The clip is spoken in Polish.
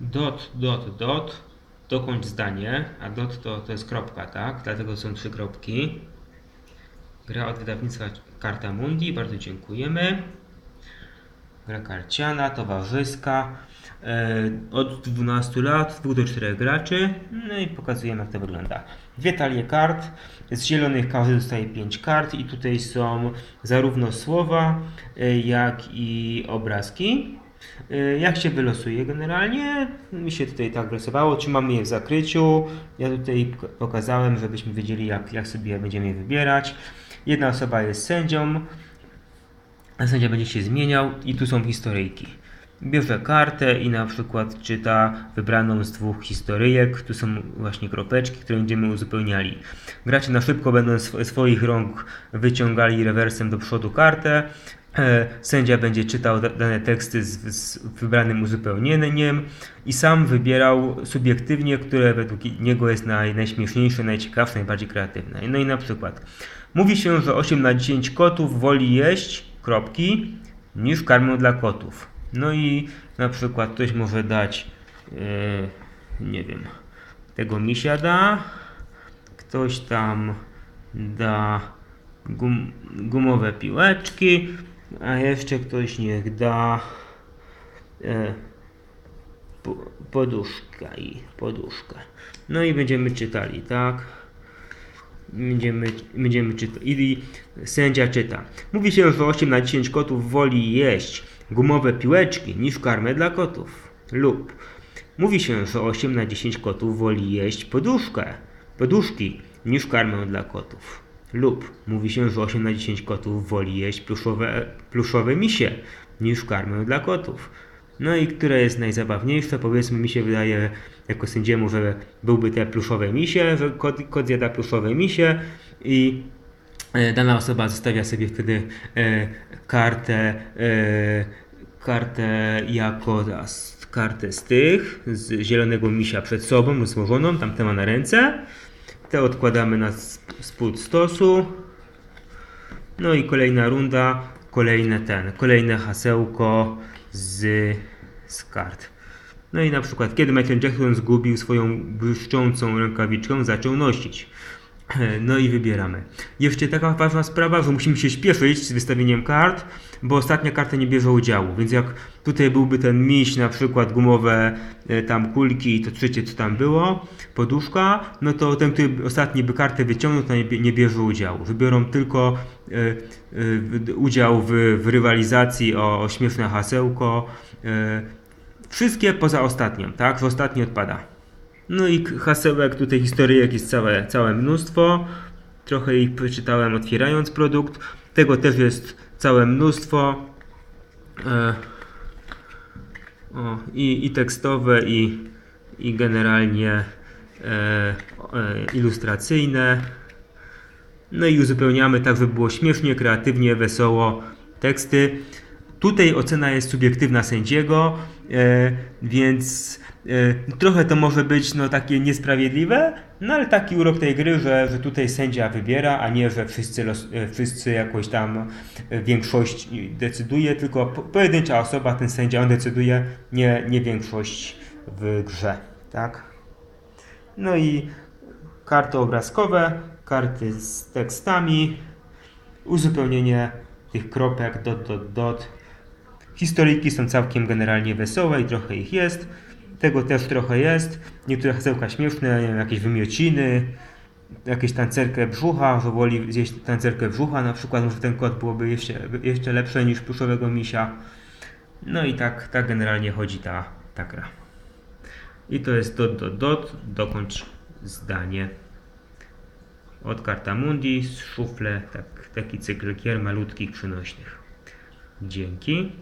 dot, dot, dot, dokończ zdanie, a dot to, to jest kropka, tak? Dlatego są trzy kropki. Gra od wydawnictwa Karta Mundi, bardzo dziękujemy. Gra karciana, towarzyska. E, od 12 lat, 2 do 4 graczy. No i pokazujemy jak to wygląda. Dwie talie kart. Z zielonych każdy dostaje 5 kart i tutaj są zarówno słowa, e, jak i obrazki. E, Jak się wylosuje generalnie? Mi się tutaj tak wylosowało. Trzymamy je w zakryciu. Ja tutaj pok- pokazałem, żebyśmy wiedzieli jak, jak sobie będziemy je wybierać. Jedna osoba jest sędzią, a sędzia będzie się zmieniał i tu są historyjki. Bierze kartę i na przykład czyta wybraną z dwóch historyjek. Tu są właśnie kropeczki, które będziemy uzupełniali. Gracze na szybko będą sw- swoich rąk wyciągali rewersem do przodu kartę. E, Sędzia będzie czytał da- dane teksty z, z wybranym uzupełnieniem i sam wybierał subiektywnie, które według niego jest naj, najśmieszniejsze, najciekawsze, najbardziej kreatywne. No i na przykład mówi się, że 8 na 10 kotów woli jeść kropki niż karmę dla kotów. No i na przykład ktoś może dać, e, nie wiem, tego misia da, ktoś tam da gum, gumowe piłeczki, a jeszcze ktoś niech da e, po, poduszka i poduszkę. No i będziemy czytali, tak? Będziemy, będziemy czytać. I sędzia czyta. Mówi się, że 8 na 10 kotów woli jeść gumowe piłeczki niż karmę dla kotów. Lub mówi się, że 8 na 10 kotów woli jeść poduszkę, poduszki niż karmę dla kotów. Lub mówi się, że 8 na 10 kotów woli jeść pluszowe, pluszowe misie niż karmę dla kotów. No i które jest najzabawniejsze? Powiedzmy, mi się wydaje jako sędziemu, że byłby te pluszowe misie, że kot, kot zjada pluszowe misie i e, dana osoba zostawia sobie wtedy e, kartę, e, kartę jako kartę z tych, z zielonego misia przed sobą, złożoną, tamte ma na ręce. Te odkładamy na sp- spód stosu. No i kolejna runda, kolejne ten, kolejne hasełko z, z kart. No i na przykład, kiedy Michael Jackson zgubił swoją błyszczącą rękawiczkę, zaczął nosić. No i wybieramy. Jeszcze taka ważna sprawa, że musimy się śpieszyć z wystawieniem kart, bo ostatnia karta nie bierze udziału. Więc jak tutaj byłby ten miś, na przykład gumowe e, tam kulki i to trzecie co tam było, poduszka, no to ten, który ostatni by kartę wyciągnął, to nie, bie- nie bierze udziału. Wybiorą tylko e, e, udział w, w rywalizacji o, o śmieszne hasełko. Wszystkie poza ostatnią, tak? Że ostatni odpada. No i hasełek, tutaj historyjek jest całe, całe mnóstwo. Trochę ich przeczytałem otwierając produkt. Tego też jest całe mnóstwo. E, o, i, I tekstowe, i, i generalnie e, e, ilustracyjne. No i uzupełniamy tak, żeby było śmiesznie, kreatywnie, wesoło teksty. Tutaj ocena jest subiektywna sędziego, e, więc e, trochę to może być no, takie niesprawiedliwe, no ale taki urok tej gry, że, że tutaj sędzia wybiera, a nie, że wszyscy, los, e, wszyscy jakoś tam większość decyduje, tylko po, pojedyncza osoba, ten sędzia, on decyduje, nie, nie większość w grze, tak? No i karty obrazkowe, karty z tekstami, uzupełnienie tych kropek, dot, dot, dot. Historyjki są całkiem generalnie wesołe i trochę ich jest. Tego też trochę jest. Niektóre hasełka śmieszne, nie wiem, jakieś wymiociny, jakieś tancerkę brzucha, że woli zjeść tancerkę brzucha, na przykład może ten kot byłoby jeszcze, jeszcze lepsze niż pluszowego misia. No i tak, tak generalnie chodzi ta, ta gra. I to jest dot, dot, dot, dokończ zdanie. Od Karta Mundi, z szufle, tak, taki cykl gier malutkich, przynośnych. Dzięki.